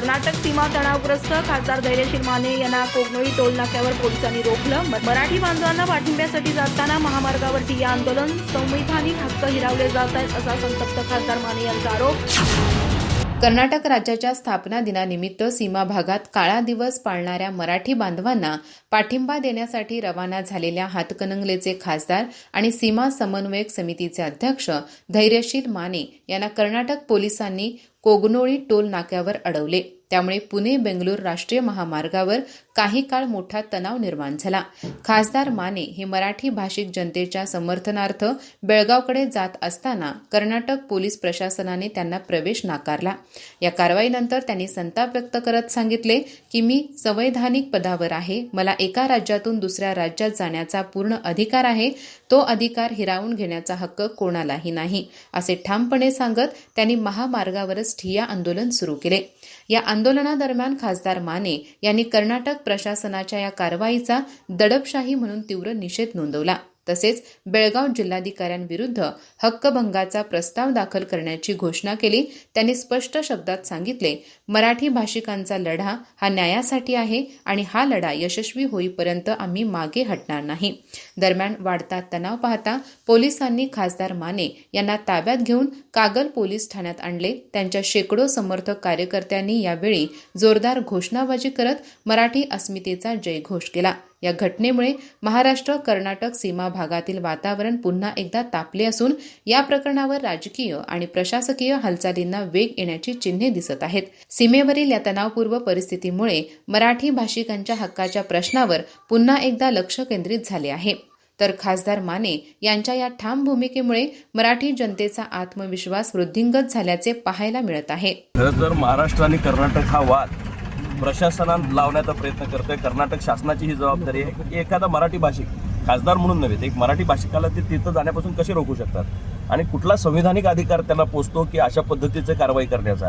कर्नाटक सीमा तणावग्रस्त खासदार धैर्यशील माने यांना कोगनोळी टोल नाक्यावर पोलिसांनी रोखलं. मराठी बांधवांना पाठिंब्यासाठी जाताना महामार्गावरती या आंदोलन संविधानिक हक्क हिरावले जात आहेत असा संतप्त खासदार माने यांचा आरोप. कर्नाटक राज्याच्या स्थापना दिनानिमित्त सीमा भागात काळा दिवस पाळणाऱ्या मराठी बांधवांना पाठिंबा देण्यासाठी रवाना झालेल्या हातकणंगलेचे खासदार आणि सीमा समन्वयक समितीचे अध्यक्ष धैर्यशील माने यांना कर्नाटक पोलिसांनी कोगनोळी टोल नाक्यावर अडवले. त्यामुळे पुणे बेंगलूर राष्ट्रीय महामार्गावर काही काळ मोठा तणाव निर्माण झाला. खासदार माने हे मराठी भाषिक जनतेच्या समर्थनार्थ बेळगावकडे जात असताना कर्नाटक पोलीस प्रशासनाने त्यांना प्रवेश नाकारला. या कारवाईनंतर त्यांनी संताप व्यक्त करत सांगितले की मी संवैधानिक पदावर आहे. मला एका राज्यातून दुसऱ्या राज्यात जाण्याचा पूर्ण अधिकार आहे. तो अधिकार हिरावून घेण्याचा हक्क कोणालाही नाही असे ठामपणे सांगत त्यांनी महामार्गावरच ठिया आंदोलन सुरू केले. या आंदोलनादरम्यान खासदार माने यांनी कर्नाटक प्रशासनाच्या या कारवाईचा दडपशाही म्हणून तीव्र निषेध नोंदवला. तसेच बेळगाव जिल्हाधिकाऱ्यांविरुद्ध हक्कभंगाचा प्रस्ताव दाखल करण्याची घोषणा केली. त्यांनी स्पष्ट शब्दात सांगितले मराठी भाषिकांचा लढा हा न्यायासाठी आहे आणि हा लढा यशस्वी होईपर्यंत आम्ही मागे हटणार नाही. दरम्यान वाढता तणाव पाहता पोलिसांनी खासदार माने यांना ताब्यात घेऊन कागल पोलीस ठाण्यात आणले. त्यांच्या शेकडो समर्थक कार्यकर्त्यांनी यावेळी जोरदार घोषणाबाजी करत मराठी अस्मितेचा जयघोष केला. या घटनेमुळे महाराष्ट्र कर्नाटक सीमा भागातील वातावरण पुन्हा एकदा तापले असून या प्रकरणावर राजकीय आणि प्रशासकीय हालचालींना वेग येण्याची चिन्हे दिसत आहेत. सीमेवरील या तणावपूर्व परिस्थितीमुळे मराठी भाषिकांच्या हक्काच्या प्रश्नावर पुन्हा एकदा लक्ष केंद्रित झाले आहे. तर खासदार माने यांच्या या ठाम भूमिकेमुळे मराठी जनतेचा आत्मविश्वास वृद्धिंगत झाल्याचे पाहायला मिळत आहे. खरं तर महाराष्ट्र आणि कर्नाटक हा वाद प्रशासनात लावण्याचा प्रयत्न करतोय. कर्नाटक शासनाची ही जबाबदारी आहे. की एखादा मराठी भाषिक खासदार म्हणून नव्हे तर एक मराठी भाषिकाला ते तिथं जाण्यापासून कसे रोखू शकतात? आणि कुठला संविधानिक अधिकार त्यांना पोचतो की अशा पद्धतीचं कारवाई करण्याचा?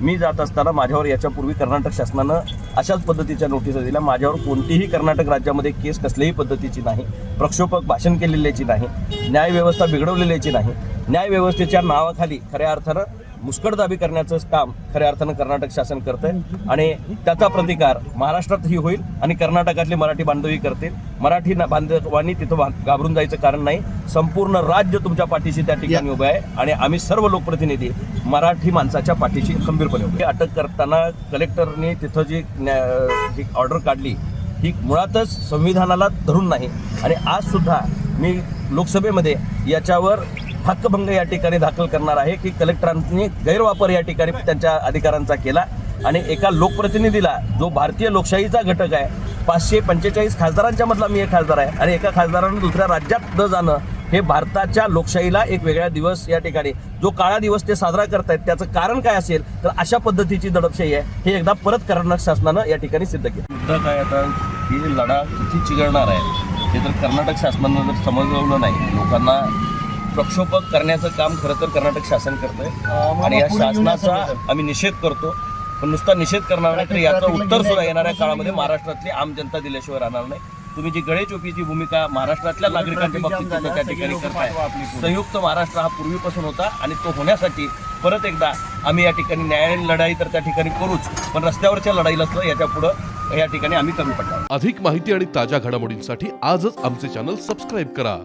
मी जात असताना माझ्यावर याच्यापूर्वी कर्नाटक शासनानं अशाच पद्धतीच्या नोटिसा दिल्या. माझ्यावर कोणतीही कर्नाटक राज्यामध्ये केस कसल्याही पद्धतीची नाही प्रक्षोभक भाषण केलेल्याची नाही न्यायव्यवस्था बिघडवलेल्याची नाही. न्यायव्यवस्थेच्या नावाखाली खऱ्या अर्थानं मुस्कटदाबी करण्याचं काम खऱ्या अर्थानं कर्नाटक शासन करतंय. आणि त्याचा प्रतिकार महाराष्ट्रातही होईल आणि कर्नाटकातले मराठी बांधवही करतील. मराठी ना- बांधवांनी तिथं घाबरून जायचं कारण नाही. संपूर्ण राज्य तुमच्या पाठीशी त्या ठिकाणी उभं आहे. आणि आम्ही सर्व लोकप्रतिनिधी मराठी माणसाच्या पाठीशी खंबीरपणे उभे. आहे. अटक करताना कलेक्टरने तिथं जी जी ऑर्डर काढली ही मुळातच संविधानाला धरून नाही. आणि आज सुद्धा मी लोकसभेमध्ये याच्यावर हक्कभंग या ठिकाणी दाखल करणार आहे की कलेक्टरांनी गैरवापर या ठिकाणी त्यांच्या अधिकारांचा केला आणि एका लोकप्रतिनिधीला जो भारतीय लोकशाहीचा घटक आहे पाचशे पंचेचाळीस खासदारांच्या मधला मी एक खासदार आहे आणि एका खासदारानं दुसऱ्या राज्यात न जाणं हे भारताच्या लोकशाहीला एक वेगळा दिवस या ठिकाणी जो काळा दिवस ते साजरा करतायत त्याचं कारण काय असेल तर अशा पद्धतीची दडपशाही आहे हे एकदा परत कर्नाटक शासनानं या ठिकाणी सिद्ध केलं. मुद्दा काय आता ही लढा किती चिघळणार आहे हे तर कर्नाटक शासनानं जर समजवलं नाही लोकांना प्रक्षोभक करण्याचं काम खरं तर कर्नाटक शासन करतंय. आणि या शासनाचा आम्ही निषेध करतो. पण नुसता निषेध करणार नाही तर याचं उत्तर सुद्धा येणाऱ्या काळामध्ये महाराष्ट्रातली आम जनता दिल्याशिवाय राहणार नाही. तुम्ही जी गळेचोपीची भूमिका महाराष्ट्रातल्या नागरिकांच्या बाबतीत त्या ठिकाणी करताय. संयुक्त महाराष्ट्र हा पूर्वीपासून होता आणि तो होण्यासाठी परत एकदा आम्ही या ठिकाणी न्यायालयीन लढाई तर त्या ठिकाणी करूच पण रस्त्यावरच्या लढाईला सुद्धा याच्या पुढं या ठिकाणी आम्ही कमी पडणार अधिक माहिती आणि ताज्या घडामोडींसाठी आजच आमचे चॅनल सबस्क्राईब करा.